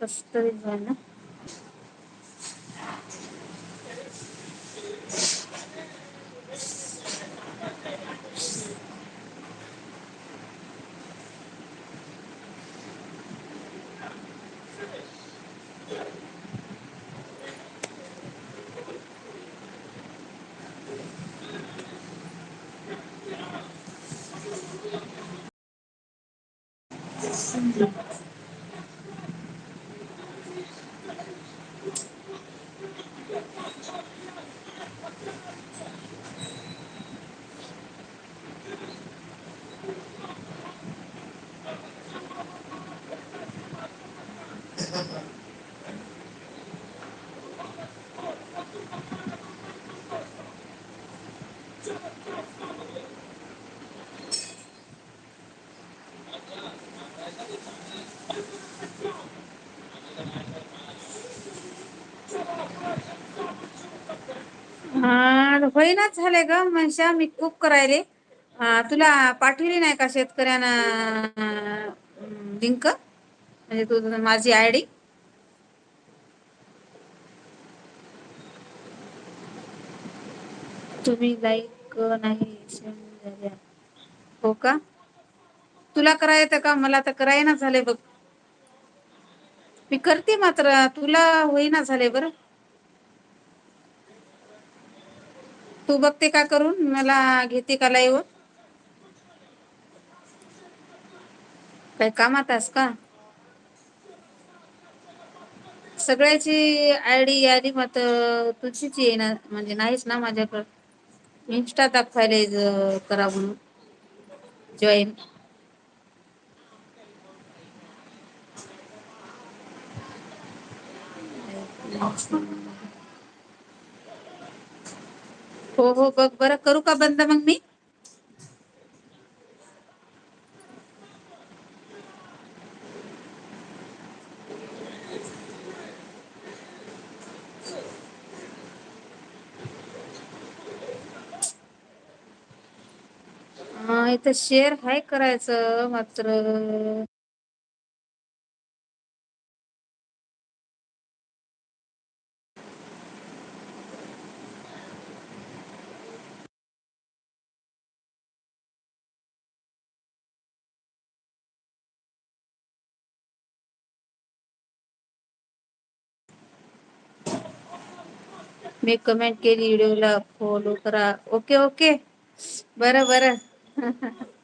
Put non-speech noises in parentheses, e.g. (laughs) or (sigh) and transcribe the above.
कस तरी ना हा होईनाच झालंय ग. मशा मी खूप करायले. तुला पाठवली नाही का शेतकऱ्यांना लिंक? म्हणजे तू माझी आयडी तुम्ही लाईक नाही हो का? तुला कराय येतं का? मला तर कराय ना झालंय बघ. मी करते मात्र तुला होईना झाले बरं. तू बघते का करून? मला घेते का लाईव्ह काही कामात आस का? सगळ्याची आयडी यादी मत तुझीच ये ना? म्हणजे नाहीच ना माझ्याकड? इंस्टा दाखवायला करा म्हणून. जॉईन हो हो बघ बरं. करू का बंद मग मी? इथं शेअर हाय करायचं मात्र. मी कमेंट केली व्हिडिओला फॉलो करा. ओके ओके बरं बरं. (laughs)